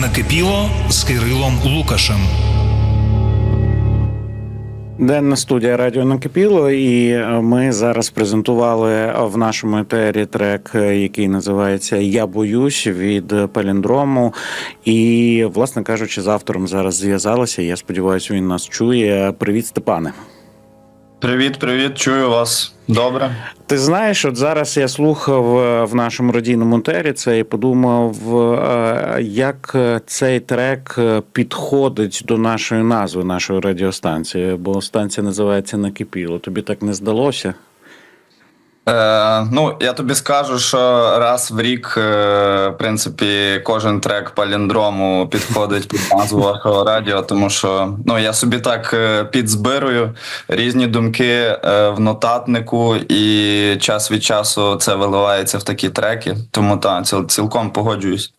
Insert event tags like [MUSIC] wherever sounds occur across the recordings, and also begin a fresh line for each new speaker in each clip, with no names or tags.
Накипіло з Кирилом Лукашем.
Денна студія Радіо Накипіло, і ми зараз презентували в нашому етері трек, який називається Я боюсь від паліндрому. І, власне кажучи, з автором зараз зв'язалися. Я сподіваюся, він нас чує. Привіт, Степане.
Привіт, привіт, чую вас. Добре.
Ти знаєш, от зараз я слухав е, в нашому радійному тері це і подумав, е, як цей трек е, підходить до нашої назви нашої радіостанції, бо станція називається Накипіло. Тобі так не здалося?
Е, ну, я тобі скажу, що раз в рік, е, в принципі, кожен трек паліндрому підходить під назву вашого радіо, тому що ну, я собі так е, підзбирую різні думки е, в нотатнику, і час від часу це виливається в такі треки. Тому так, ціл, цілком погоджуюсь.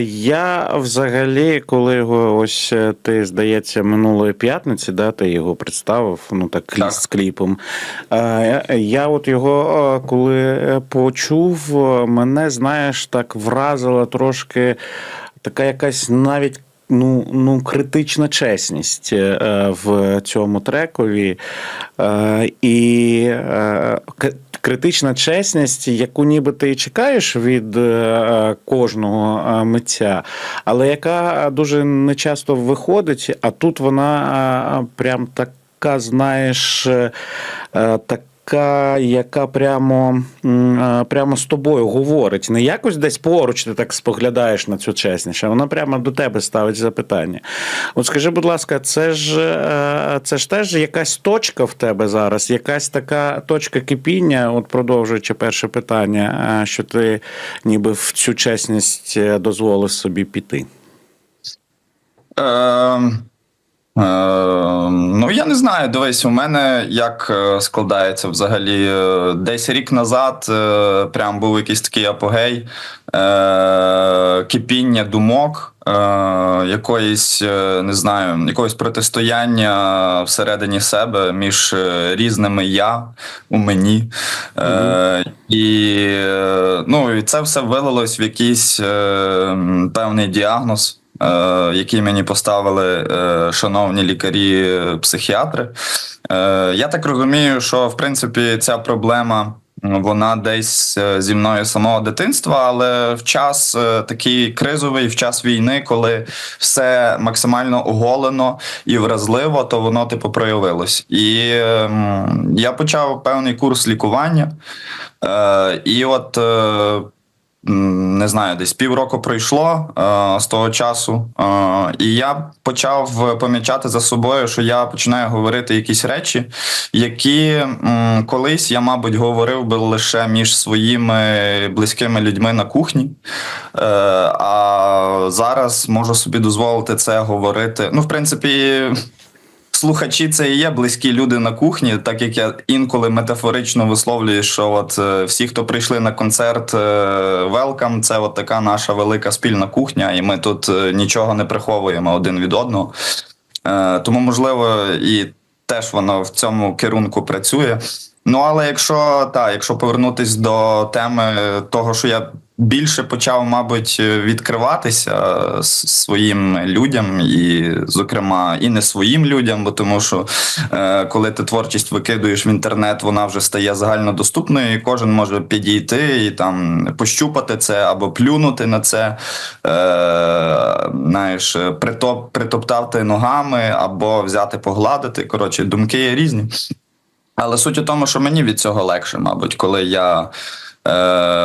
Я взагалі, коли його ось е, ти, здається, минулої п'ятниці, да, ти його представив, ну так
Так.
з кліпом. Е, Я от його е, коли почув, мене, знаєш, так вразила трошки така якась навіть. Ну, ну, критична чесність е, в цьому трекові. Е, і е, критична чесність, яку ніби ти чекаєш від кожного митця, але яка дуже нечасто виходить, а тут вона прям така, знаєш, е, така. Яка прямо, е, прямо з тобою говорить, не якось десь поруч ти так споглядаєш на цю чесність, а вона прямо до тебе ставить запитання. От скажи, будь ласка, це ж, е, це ж теж якась точка в тебе зараз, якась така точка кипіння, от продовжуючи перше питання, е, що ти ніби в цю чесність дозволив собі піти.
Е, е, ну, я не знаю. Дивись, у мене як е, складається взагалі. е, Десь рік назад е, прям був якийсь такий апогей, кипіння думок, якоїсь, не знаю, якогось протистояння всередині себе між різними я у мені. Е, і, е, ну, і це все вилилось в якийсь певний діагноз який мені поставили е, шановні лікарі-психіатри. Е, Я так розумію, що в принципі ця проблема. Вона десь е, зі мною самого дитинства, але в час е, такий кризовий, в час війни, коли все максимально оголено і вразливо, то воно типу проявилось. І ем, я почав певний курс лікування. Е, і от е, не знаю, десь півроку пройшло е, з того часу, е, і я почав помічати за собою, що я починаю говорити якісь речі, які м, колись я, мабуть, говорив би лише між своїми близькими людьми на кухні. Е, а зараз можу собі дозволити це говорити. Ну, в принципі. Слухачі це і є близькі люди на кухні, так як я інколи метафорично висловлюю, що от е, всі, хто прийшли на концерт Welcome, це от така наша велика спільна кухня, і ми тут е, нічого не приховуємо один від одного. Е, Тому, можливо, і теж воно в цьому керунку працює. Ну, але якщо так, якщо повернутись до теми того, що я більше почав, мабуть, відкриватися своїм людям, і, зокрема, і не своїм людям, бо тому що е, коли ти творчість викидуєш в інтернет, вона вже стає загальнодоступною, і кожен може підійти і там пощупати це або плюнути на це, е, знаєш, притоп, притоптати ногами або взяти погладити. Коротше, думки є різні. Але суть у тому, що мені від цього легше, мабуть, коли я е,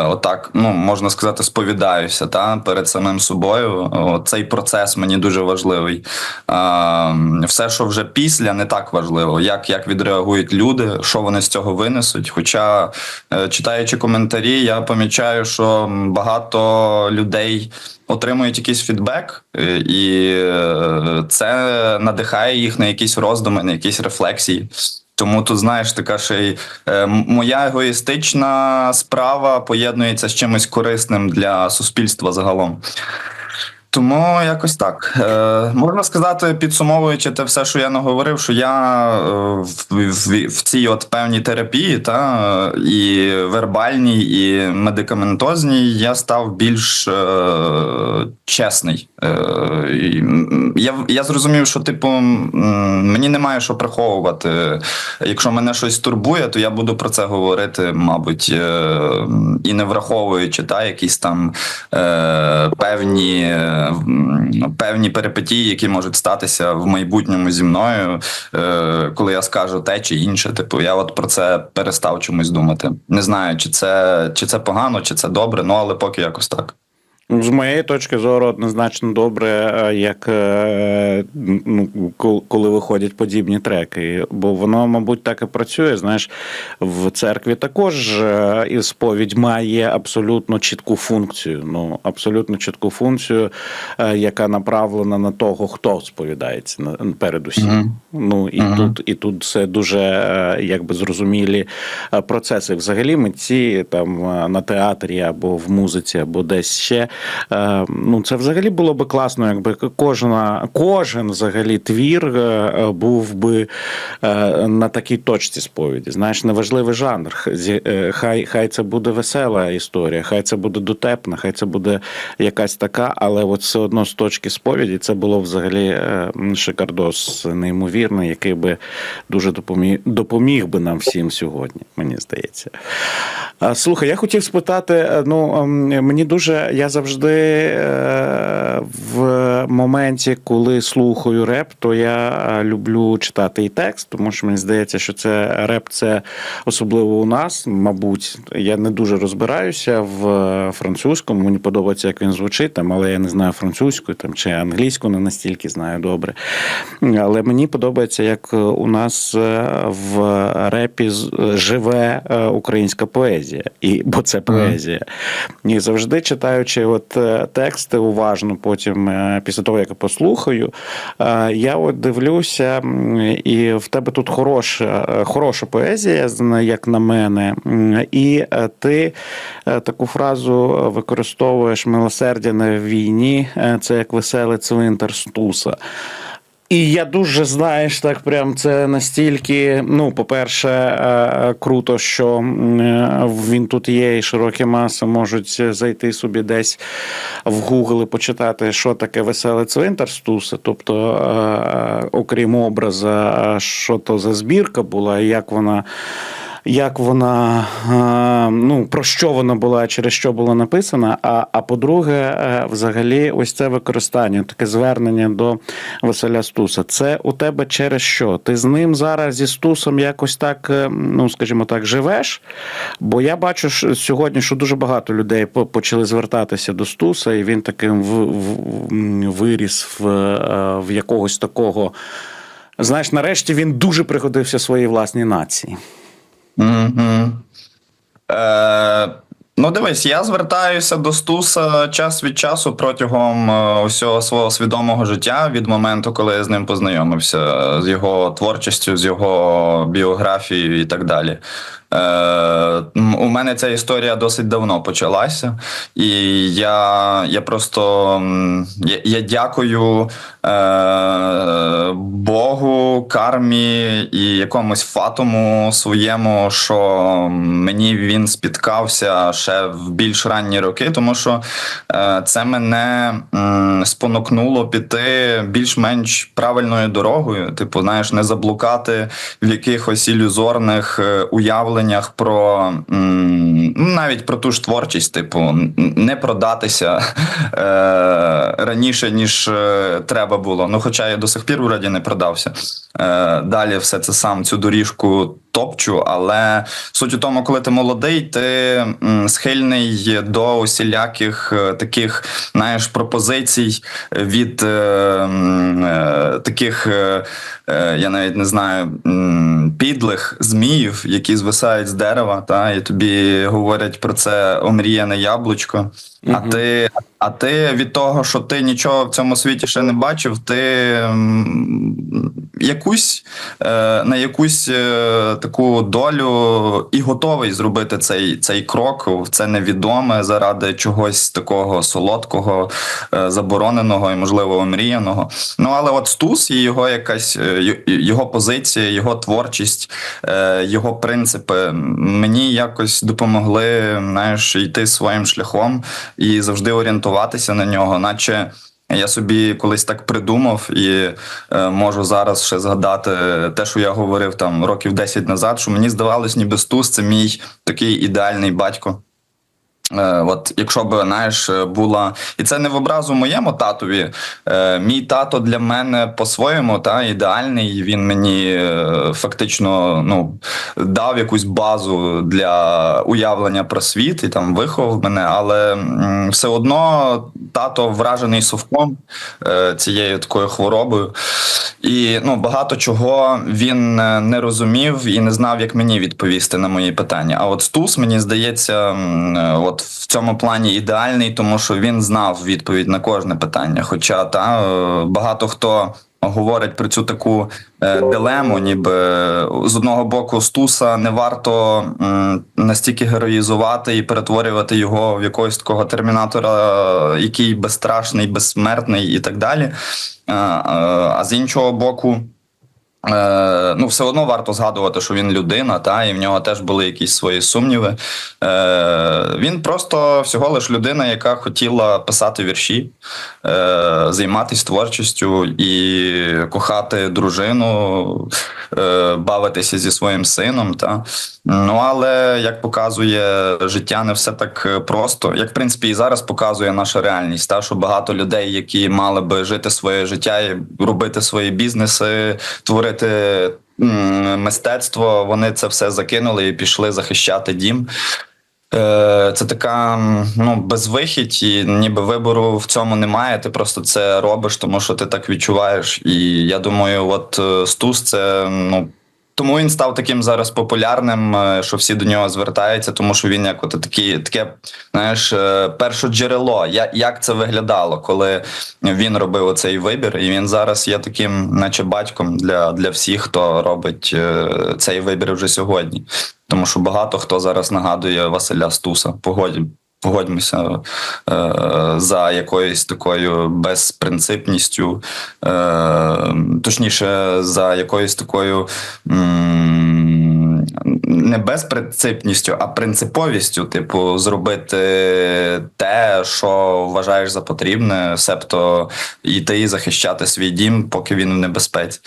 отак, ну можна сказати, сповідаюся та, перед самим собою. О, цей процес мені дуже важливий. Е, все, що вже після, не так важливо, як, як відреагують люди, що вони з цього винесуть. Хоча, е, читаючи коментарі, я помічаю, що багато людей. Отримують якийсь фідбек, е, і е, це надихає їх на якісь роздуми, на якісь рефлексії. Тому тут, знаєш, така ще й е, моя егоїстична справа поєднується з чимось корисним для суспільства загалом. Тому якось так. Е, можна сказати, підсумовуючи те все, що я наговорив, що я е, в, в, в цій от певній терапії, та і вербальній, і медикаментозній, я став більш е, чесний. Е, я, я зрозумів, що типу мені немає що приховувати. Якщо мене щось турбує, то я буду про це говорити, мабуть, е, і не враховуючи та, якісь там е, певні, певні перипетії, які можуть статися в майбутньому зі мною, коли я скажу те чи інше. Типу, я от про це перестав чомусь думати. Не знаю, чи це, чи це погано, чи це добре, ну але поки якось так.
З моєї точки зору, однозначно добре, е, як е, ну, коли виходять подібні треки. Бо воно, мабуть, так і працює. Знаєш, в церкві також е, і сповідь має абсолютно чітку функцію. Ну, абсолютно чітку функцію, яка направлена на того, хто сповідається передусім.
Мгм.
Ну і
Мгм.
тут, і тут це дуже якби зрозумілі процеси. Взагалі, митці там на театрі або в музиці, або десь ще. Е, Ну, це взагалі було би класно, якби кожна, кожен взагалі твір е, був би е, на такій точці сповіді. Знаєш, неважливий жанр. Хай, хай це буде весела історія, хай це буде дотепна, хай це буде якась така, але от все одно з точки сповіді це було взагалі шикардос неймовірний, який би дуже допоміг, допоміг би нам всім сьогодні, мені здається. Слухай, я хотів спитати: ну ем, мені дуже я завжди е, в моменті, коли слухаю реп, то я е, люблю читати і текст, тому що мені здається, що це реп, це особливо у нас. Мабуть, я не дуже розбираюся в французькому. Мені подобається, як він звучить, там, але я не знаю французьку там чи англійську не настільки знаю добре. Але мені подобається, як у нас е, в репі живе українська поезія, і бо це поезія. І завжди читаючи от е, тексти уважно, потім е, після того, як я послухаю, е, я от дивлюся, і в тебе тут хороша, хороша поезія, як на мене. І ти таку фразу використовуєш милосердя на війні, це як веселий цвинтар Стуса. І я дуже знаєш, так прям це настільки. Ну, по-перше, е, круто, що е, він тут є, і широкі маси можуть зайти собі десь в Google і почитати, що таке веселець цвинтар. Тобто, е, окрім образа, що то за збірка була, і як вона. Як вона е, ну про що вона була, через що була написана? А, а по-друге, е, взагалі, ось це використання, таке звернення до Василя Стуса. Це у тебе через що? Ти з ним зараз зі Стусом якось так, е, ну скажімо так, живеш? Бо я бачу що сьогодні, що дуже багато людей по- почали звертатися до Стуса, і він таким в, в, виріс в, в якогось такого. Знаєш, нарешті він дуже пригодився своїй власній нації.
Е, ну, дивись, я звертаюся до Стуса час від часу протягом е, усього свого свідомого життя від моменту, коли я з ним познайомився, з його творчістю, з його біографією і так далі. Е, у мене ця історія досить давно почалася, і я, я просто я, я дякую е, Богу, кармі і якомусь фатуму своєму, що мені він спіткався ще в більш ранні роки, тому що е, це мене м, спонукнуло піти більш-менш правильною дорогою. Типу, знаєш, не заблукати в якихось ілюзорних е, уявленнях про навіть про ту ж творчість, типу, не продатися [LAUGHS] е, раніше, ніж е, треба було. Ну, хоча я до сих пір вроді не продався. Е, далі все це сам цю доріжку топчу, але суть у тому, коли ти молодий, ти схильний до усіляких е, таких, знаєш, пропозицій від е, е, таких, е, е, я навіть не знаю, підлих зміїв, які звисають з дерева, та і тобі говорять про це омріяне яблучко. А ти, а ти від того, що ти нічого в цьому світі ще не бачив, ти якусь е, на якусь е, таку долю і готовий зробити цей, цей крок в це невідоме заради чогось такого солодкого, е, забороненого і можливо омріяного. Ну але от Стус і його якась його позиція, його творчість, його принципи мені якось допомогли знаєш, йти своїм шляхом і завжди орієнтуватися на нього, наче. Я собі колись так придумав і е, можу зараз ще згадати те, що я говорив там років 10 назад, що мені здавалось, ніби Стус це мій такий ідеальний батько. Е, От, якщо б знаєш, е, була, і це не в образу моєму татові. Е, мій тато для мене по-своєму та ідеальний. Він мені фактично ну, дав якусь базу для уявлення про світ і там виховав мене, але все одно тато вражений совком цією такою хворобою. І ну, багато чого він не розумів і не знав, як мені відповісти на мої питання. А от Стус, мені здається, от в цьому плані ідеальний, тому що він знав відповідь на кожне питання. Хоча та е, багато хто. Говорить про цю таку е, дилему, ніби е, з одного боку Стуса не варто настільки героїзувати і перетворювати його в якогось такого термінатора, який безстрашний, безсмертний і так далі. А з іншого боку, Е, ну, все одно варто згадувати, що він людина, та і в нього теж були якісь свої сумніви. Е, він просто всього лиш людина, яка хотіла писати вірші, е, займатися творчістю і кохати дружину, е, бавитися зі своїм сином. Та. Ну але як показує життя, не все так е, просто. Як в принципі і зараз показує наша реальність, та що багато людей, які мали би жити своє життя і робити свої бізнеси, творити м, мистецтво, вони це все закинули і пішли захищати дім. Е, Це така ну, безвихідь, і ніби вибору в цьому немає. Ти просто це робиш, тому що ти так відчуваєш. І я думаю, от е, Стус це ну. Тому він став таким зараз популярним, е, що всі до нього звертаються, тому що він як от такі, таке, знаєш, е, перше джерело. Як це виглядало, коли він робив оцей вибір, і він зараз є таким, наче батьком для, для всіх, хто робить е, цей вибір вже сьогодні. Тому що багато хто зараз нагадує Василя Стуса. Погодь, погодьмося е, за якоюсь такою безпринципністю, е, точніше, за якоюсь такою. Не безпринципністю, а принциповістю, типу, зробити те, що вважаєш за потрібне, себто йти і захищати свій дім, поки він в небезпеці.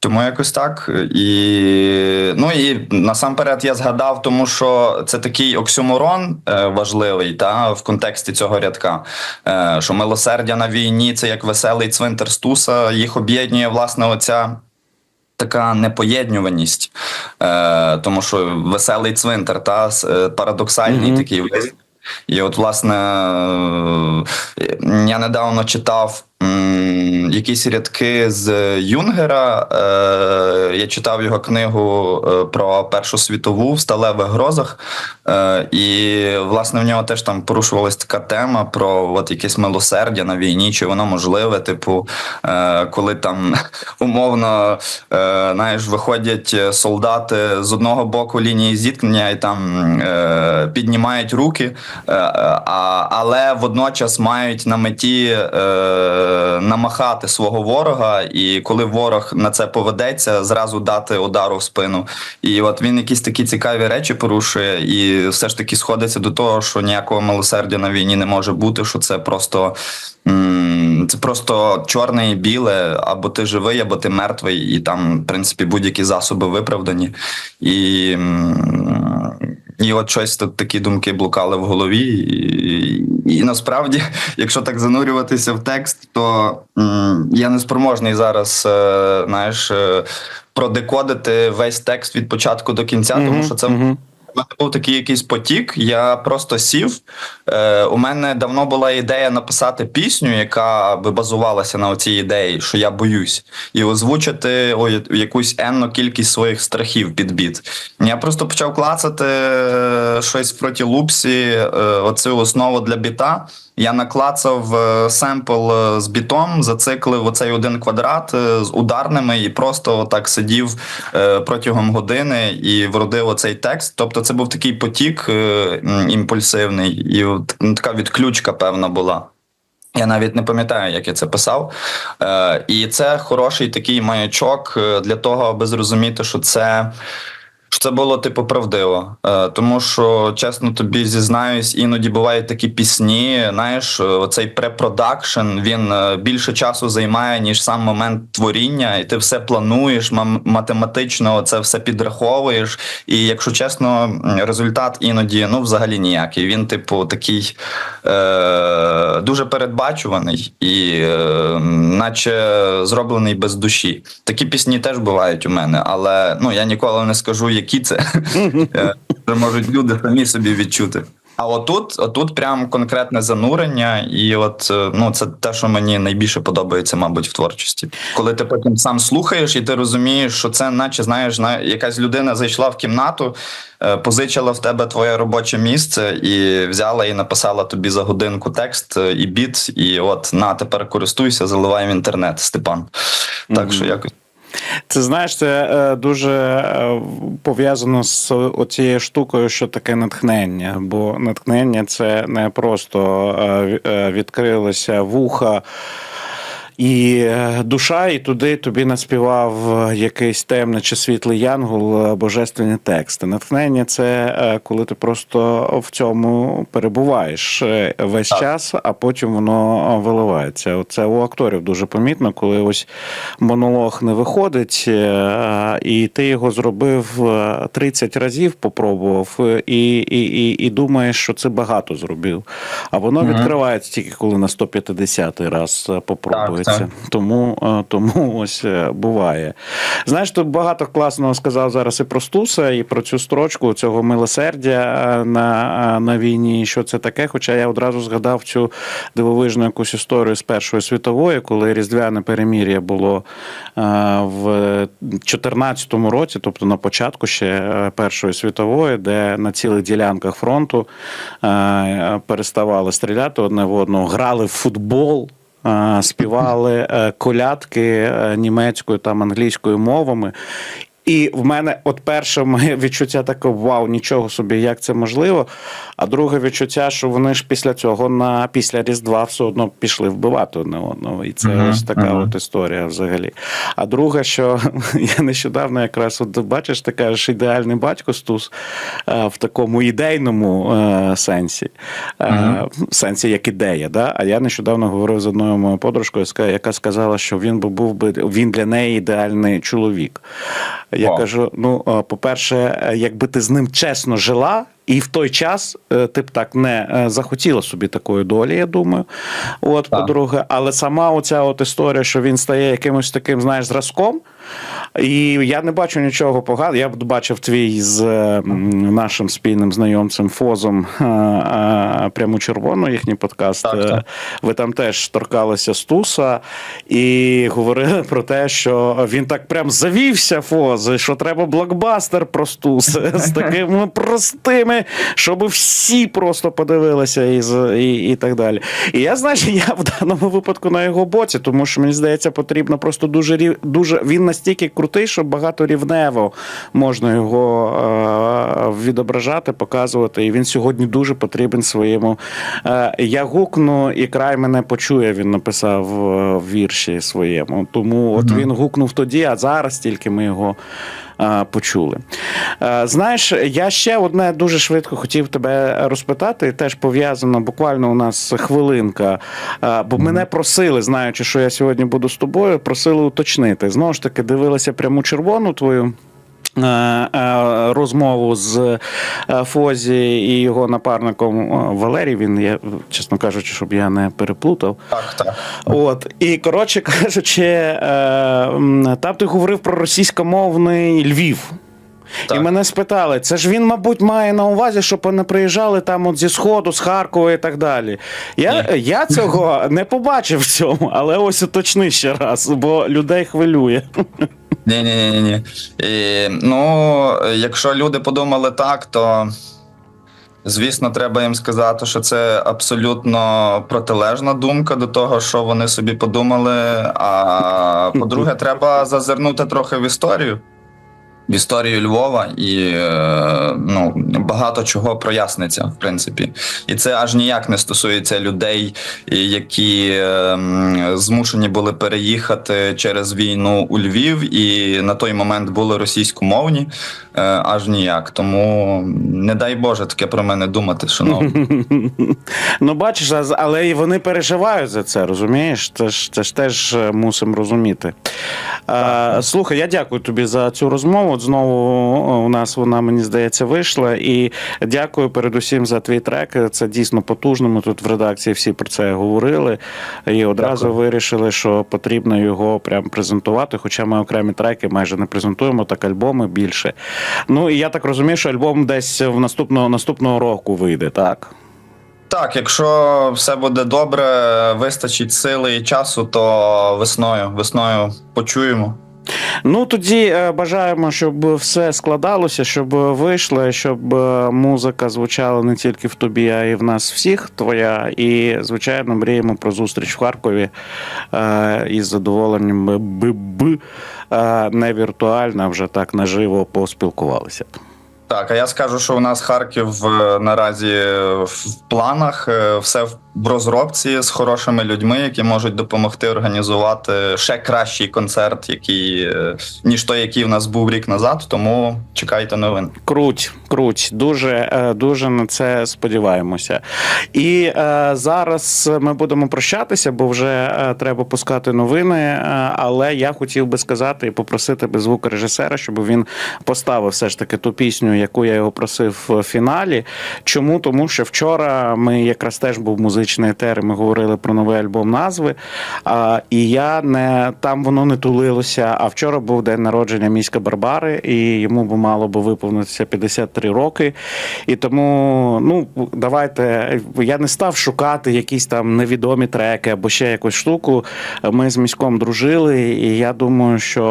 Тому якось так. І ну і насамперед я згадав, тому що це такий оксюморон е, важливий та в контексті цього рядка. Е, що милосердя на війні це як веселий цвинтар Стуса. Їх об'єднує власне оця. Така непоєднюваність, е, тому що веселий цвинтар, та е, парадоксальний такий вислів. І от, власне, я недавно читав якісь рядки з Юнгера. Е, я читав його книгу е, про Першу світову в сталевих грозах. Е, і, власне, в нього теж там порушувалась така тема про от якесь милосердя на війні, чи воно можливе, типу, коли там [LAUGHS] умовно, знаєш, виходять солдати з одного боку лінії зіткнення і там піднімають руки, але водночас мають на меті намахати свого ворога, і коли ворог на це поведеться, зразу дати удару в спину. І от він якісь такі цікаві речі порушує, і все ж таки сходиться до того, що ніякого милосердя на війні не може бути, що це просто. Це просто чорне і біле, або ти живий, або ти мертвий, і там, в принципі, будь-які засоби виправдані. І, і от щось такі думки блукали в голові. І, і насправді, [LAUGHS] якщо так занурюватися в текст, то м, я не спроможний зараз, е, знаєш, е, продекодити весь текст від початку до кінця, тому що це мене був такий якийсь потік. Я просто сів. Е, у мене давно була ідея написати пісню, яка би базувалася на цій ідеї, що я боюсь, і озвучити о, якусь енну кількість своїх страхів під біт. Я просто почав клацати е, щось проти лупсі, е, оцю основу для біта. Я наклацав е, семпл е, з бітом, зациклив оцей один квадрат е, з ударними і просто так сидів протягом години і вродив оцей текст. Тобто, це був такий потік імпульсивний, і ну, така відключка певна була. Я навіть не пам'ятаю, як я це писав. І це хороший такий маячок для того, аби зрозуміти, що це. Що це було типу правдиво, е, тому що чесно тобі зізнаюсь, іноді бувають такі пісні. Знаєш, е, оцей препродакшн він е, більше часу займає ніж сам момент творіння, і ти все плануєш, математично це все підраховуєш. І якщо чесно, результат іноді ну взагалі ніякий. Він, типу, такий е, дуже передбачуваний і е, наче зроблений без душі. Такі пісні теж бувають у мене, але ну я ніколи не скажу, які це Е, Це можуть люди самі собі відчути. А отут, отут прям конкретне занурення, і от е, ну це те, що мені найбільше подобається, мабуть, в творчості. Коли ти потім сам слухаєш, і ти розумієш, що це, наче знаєш, на якась людина зайшла в кімнату, е, позичила в тебе твоє робоче місце і взяла і написала тобі за годинку текст і біт, і от на тепер користуйся, заливай в інтернет, Степан. Так що якось.
Це знаєш, це е, дуже е, пов'язано з оцією штукою, що таке натхнення. Бо натхнення це не просто е, відкрилися вуха. І е, душа, і туди тобі наспівав якийсь темний чи світлий янгол е, божественні тексти. Натхнення це е, коли ти просто в цьому перебуваєш е, весь
Так.
час, а потім воно виливається. Це у акторів дуже помітно, коли ось монолог не виходить, е, і ти його зробив е, 30 разів, попробував, е, і, і, і, і думаєш, що це багато зробив. А воно
Мгм.
відкривається тільки коли на 150 раз е, попробується.
Так, так.
Тому, е, тому [LAUGHS] ось е, буває. Знаєш, тут багато класного сказав зараз і про Стуса, і про цю строчку цього милосердя е, на, е, на війні. Що це таке? Хоча я одразу згадав цю дивовижну якусь історію з Першої світової, коли різдвяне перемір'я було е, в 14-му році, тобто на початку ще е, Першої світової, де на цілих ділянках фронту е, переставали стріляти одне в одного, грали в футбол. Співали е, колядки е, німецькою там англійською мовами. І в мене от перше моє [LAUGHS] відчуття таке: вау, нічого собі, як це можливо. А друге відчуття, що вони ж після цього на після Різдва все одно пішли вбивати одне одного. І це
Мгм,
ось така
мгм.
от історія взагалі. А друге, що [LAUGHS] я нещодавно якраз от бачиш, ти кажеш, ідеальний батько Стус е, в такому ідейному е, сенсі, е,
Мгм.
в сенсі як ідея. Да? А я нещодавно говорив з одною моєю подружкою, яка- яка сказала, що він би був би він для неї ідеальний чоловік. Я кажу: ну, е, по-перше, е, якби ти з ним чесно жила. І в той час е, ти б так не захотіла собі такої долі, я думаю. От, по-друге, але сама оця от історія, що він стає якимось таким, знаєш, зразком. І я не бачу нічого поганого. Я бачив твій з е, нашим спільним знайомцем Фозом е, е, пряму червону, їхній подкаст.
Так,
Е,
так.
Ви там теж торкалися Стуса і говорили про те, що він так прям завівся Фоз, що треба блокбастер про Стуса з [LAUGHS] такими простими, щоб всі просто подивилися і, і, і так далі. І я знаєш, я в даному випадку на його боці, тому що мені здається, потрібно просто дуже дуже він настільки крутий, що багаторівнево можна його е, відображати, показувати. І він сьогодні дуже потрібен своєму. Е, я гукну, і край мене почує. Він написав е, в вірші своєму. Тому от він гукнув тоді, а зараз тільки ми його. Почули. Знаєш, я ще одне дуже швидко хотів тебе розпитати, теж пов'язано буквально у нас хвилинка. Бо мене просили, знаючи, що я сьогодні буду з тобою, просили уточнити. Знову ж таки, дивилася пряму червону твою. Е, е, Розмову з е, Фозі і його напарником Валерій. Він я, чесно кажучи, щоб я не переплутав.
Так, так.
От і коротше кажучи, там ти говорив про російськомовний Львів. І мене спитали, це ж він, мабуть, має на увазі, щоб вони приїжджали там от зі Сходу, з Харкова і так далі. Я, я цього не побачив в цьому, але ось уточни ще раз, бо людей хвилює.
Ні, ні, ні, ні. І, ну, якщо люди подумали так, то звісно, треба їм сказати, що це абсолютно протилежна думка до того, що вони собі подумали. А по-друге, треба зазирнути трохи в історію. В історію Львова і е, ну, багато чого проясниться, в принципі. І це аж ніяк не стосується людей, які е, змушені були переїхати через війну у Львів, і на той момент були російськомовні, е, аж ніяк. Тому не дай Боже таке про мене думати, шановні. [LAUGHS]
Ну, бачиш, але і вони переживають за це, розумієш? Це ж, це ж теж е, мусимо розуміти. Слухай, я дякую тобі за цю розмову. От знову у нас вона, мені здається, вийшла. І дякую передусім за твій трек. Це дійсно потужно. Ми тут в редакції всі про це говорили. І одразу
Дякую.
вирішили, що потрібно його прям презентувати. Хоча ми окремі треки майже не презентуємо, так альбоми більше. Ну і я так розумію, що альбом десь в наступного наступного року вийде, так?
Так, якщо все буде добре, вистачить сили і часу, то весною, весною почуємо.
Ну тоді е, бажаємо, щоб все складалося, щоб вийшло, щоб е, музика звучала не тільки в тобі, а й в нас всіх твоя. І, звичайно, мріємо про зустріч в Харкові е, із задоволенням би не віртуально, а вже так наживо поспілкувалися.
Так, а я скажу, що у нас Харків наразі в планах, все в розробці з хорошими людьми, які можуть допомогти організувати ще кращий концерт, який е, ніж той, який в нас був рік назад. Тому чекайте новин.
Круть, круть, дуже, е, дуже на це сподіваємося. І е, зараз ми будемо прощатися, бо вже е, треба пускати новини. Але я хотів би сказати і попросити би звукорежисера, щоб він поставив все ж таки ту пісню, яку я його просив в фіналі. Чому? Тому що вчора ми якраз теж був музичний етер, і ми говорили про новий альбом назви. А, і я не там воно не тулилося. А вчора був день народження міська Барбари, і йому би мало би виповнитися 53 роки. І тому, ну давайте я не став шукати якісь там невідомі треки або ще якусь штуку. Ми з міськом дружили, і я думаю, що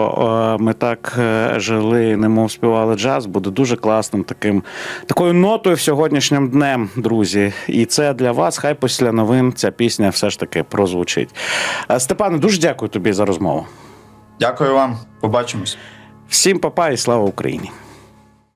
е, ми так е, жили, немов співали джаз, буде дуже класним таким такою нотою в сьогоднішнім днем, друзі. І це для вас. Хай після новин ця пісня все ж таки прозвучить. Е, Степане, дуже дякую тобі за розмову.
Дякую вам, побачимось.
Всім папа і слава Україні!